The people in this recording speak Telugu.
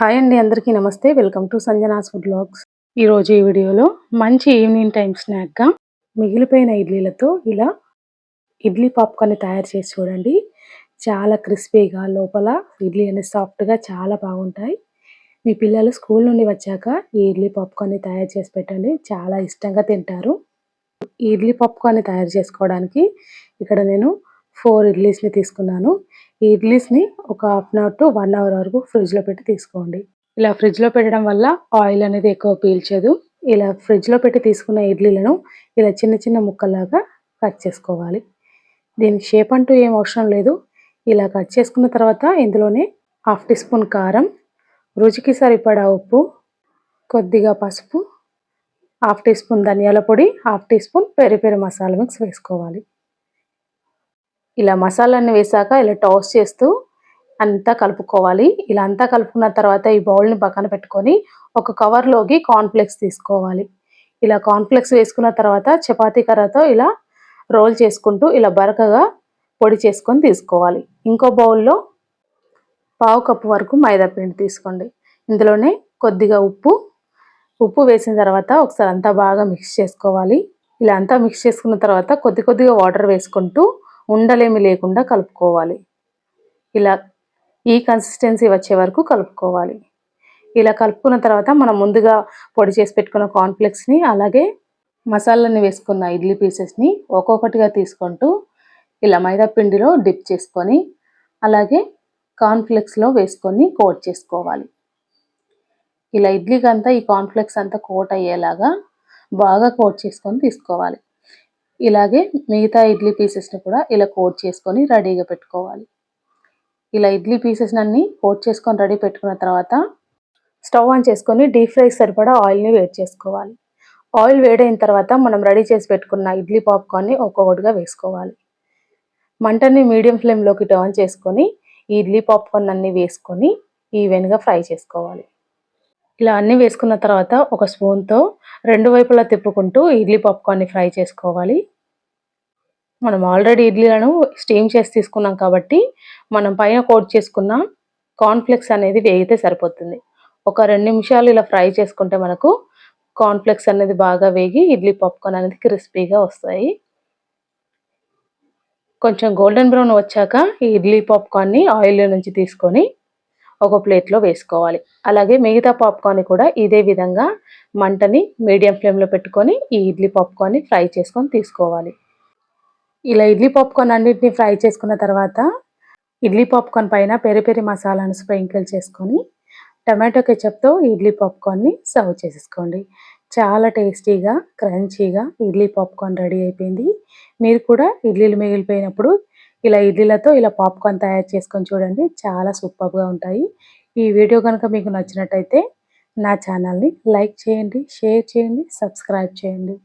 హాయ్ అండి అందరికీ నమస్తే. Welcome to Sanjana's food blogs. ఈరోజు ఈ వీడియోలో మంచి ఈవినింగ్ టైం స్నాక్గా మిగిలిపోయిన ఇడ్లీలతో ఇలా ఇడ్లీ పాప్కార్న్ తయారు చేసి చూడండి. చాలా క్రిస్పీగా లోపల ఇడ్లీ అనేది సాఫ్ట్గా చాలా బాగుంటాయి. మీ పిల్లలు స్కూల్ నుండి వచ్చాక ఈ ఇడ్లీ పాప్కార్న్ తయారు చేసి పెట్టండి. చాలా ఇష్టంగా తింటారు. ఈ ఇడ్లీ పాప్కార్న్ తయారు చేసుకోవడానికి ఇక్కడ నేను ఫోర్ ఇడ్లీస్ని తీసుకున్నాను. ఈ ఇడ్లీస్ని ఒక half an hour to one hour వరకు ఫ్రిడ్జ్లో పెట్టి తీసుకోండి. ఇలా ఫ్రిడ్జ్లో పెట్టడం వల్ల ఆయిల్ అనేది ఎక్కువ పీల్చదు. ఇలా ఫ్రిడ్జ్లో పెట్టి తీసుకున్న ఇడ్లీలను ఇలా చిన్న చిన్న ముక్కల్లాగా కట్ చేసుకోవాలి. దీనికి షేప్ అంటూ ఏం అవసరం లేదు. ఇలా కట్ చేసుకున్న తర్వాత ఇందులోనే హాఫ్ టీ స్పూన్ కారం రుచికి సరిపడా ఉప్పు కొద్దిగా పసుపు హాఫ్ టీ స్పూన్ ధనియాల పొడి half teaspoon peri peri masala mix వేసుకోవాలి. ఇలా మసాలాన్ని వేసాక ఇలా టాస్ చేస్తూ అంతా కలుపుకోవాలి. ఇలా అంతా కలుపుకున్న తర్వాత ఈ బౌల్ని పక్కన పెట్టుకొని ఒక కవర్లోకి కార్న్ఫ్లెక్స్ తీసుకోవాలి. ఇలా కార్న్ఫ్లెక్స్ వేసుకున్న తర్వాత చపాతీ కర్రతో ఇలా రోల్ చేసుకుంటూ ఇలా బరకగా పొడి చేసుకొని తీసుకోవాలి. ఇంకో బౌల్లో పావు కప్పు వరకు మైదా పిండి తీసుకోండి. ఇందులోనే కొద్దిగా ఉప్పు ఉప్పు వేసిన తర్వాత ఒకసారి అంతా బాగా మిక్స్ చేసుకోవాలి. ఇలా అంతా మిక్స్ చేసుకున్న తర్వాత కొద్ది కొద్దిగా వాటర్ వేసుకుంటూ ఉండలేమి లేకుండా కలుపుకోవాలి. ఇలా ఈ కన్సిస్టెన్సీ వచ్చే వరకు కలుపుకోవాలి. ఇలా కలుపుకున్న తర్వాత మనం ముందుగా పొడి చేసి పెట్టుకున్న కార్న్ఫ్లెక్స్ని అలాగే మసాలాని వేసుకున్న ఇడ్లీ పీసెస్ని ఒక్కొక్కటిగా తీసుకుంటూ ఇలా మైదా పిండిలో డిప్ చేసుకొని అలాగే కార్న్ఫ్లెక్స్లో వేసుకొని కోట్ చేసుకోవాలి. ఇలా ఇడ్లీకి అంతా ఈ కార్న్ఫ్లెక్స్ అంతా కోట్ అయ్యేలాగా బాగా కోట్ చేసుకొని తీసుకోవాలి. ఇలాగే మిగతా ఇడ్లీ పీసెస్ని కూడా ఇలా కోట్ చేసుకొని రెడీగా పెట్టుకోవాలి. ఇలా ఇడ్లీ పీసెస్ అన్ని కోట్ చేసుకొని రెడీ పెట్టుకున్న తర్వాత స్టవ్ ఆన్ చేసుకొని డీప్ ఫ్రై సరిపడా ఆయిల్ని వేడి చేసుకోవాలి. ఆయిల్ వేడైన తర్వాత మనం రెడీ చేసి పెట్టుకున్న ఇడ్లీ పాప్కార్న్ని ఒక్కొక్కటిగా వేసుకోవాలి. మంటని మీడియం ఫ్లేమ్లోకి టర్న్ చేసుకొని ఈ ఇడ్లీ పాప్కార్న్ అన్ని వేసుకొని ఈవెన్గా ఫ్రై చేసుకోవాలి. ఇలా అన్నీ వేసుకున్న తర్వాత ఒక స్పూన్తో రెండు వైపులా తిప్పుకుంటూ ఇడ్లీ పాప్కార్న్ని ఫ్రై చేసుకోవాలి. మనం ఆల్రెడీ ఇడ్లీలను స్టీమ్ చేసి తీసుకున్నాం కాబట్టి మనం పైన కోట్ చేసుకున్న కార్న్ఫ్లెక్స్ అనేది వేగితే సరిపోతుంది. ఒక రెండు నిమిషాలు ఇలా ఫ్రై చేసుకుంటే మనకు కార్న్ఫ్లెక్స్ అనేది బాగా వేగి ఇడ్లీ పాప్కార్న్ అనేది క్రిస్పీగా వస్తాయి. కొంచెం గోల్డెన్ బ్రౌన్ వచ్చాక ఈ ఇడ్లీ పాప్కార్న్ని ఆయిల్ నుంచి తీసుకొని ఒక ప్లేట్లో వేసుకోవాలి. అలాగే మిగతా పాప్కార్న్ కూడా ఇదే విధంగా మంటని మీడియం ఫ్లేమ్లో పెట్టుకొని ఈ ఇడ్లీ పాప్కార్న్ని ఫ్రై చేసుకొని తీసుకోవాలి. ఇలా ఇడ్లీ పాప్కార్న్ అన్నింటినీ ఫ్రై చేసుకున్న తర్వాత ఇడ్లీ పాప్కార్న్ పైన పెరి పెరి మసాలాను స్ప్రింకిల్ చేసుకొని టమాటో కెచప్తో ఇడ్లీ పాప్కార్న్ని సర్వ్ చేసేసుకోండి. చాలా టేస్టీగా క్రంచీగా ఇడ్లీ పాప్కార్న్ రెడీ అయిపోయింది. మీరు కూడా ఇడ్లీలు మిగిలిపోయినప్పుడు ఇలా ఇడ్లీలతో ఇలా పాప్కార్న్ తయారు చేసుకొని చూడండి. చాలా సూపర్గా ఉంటాయి. ఈ వీడియో కనుక మీకు నచ్చినట్టయితే నా ఛానల్ని లైక్ చేయండి షేర్ చేయండి సబ్స్క్రైబ్ చేయండి.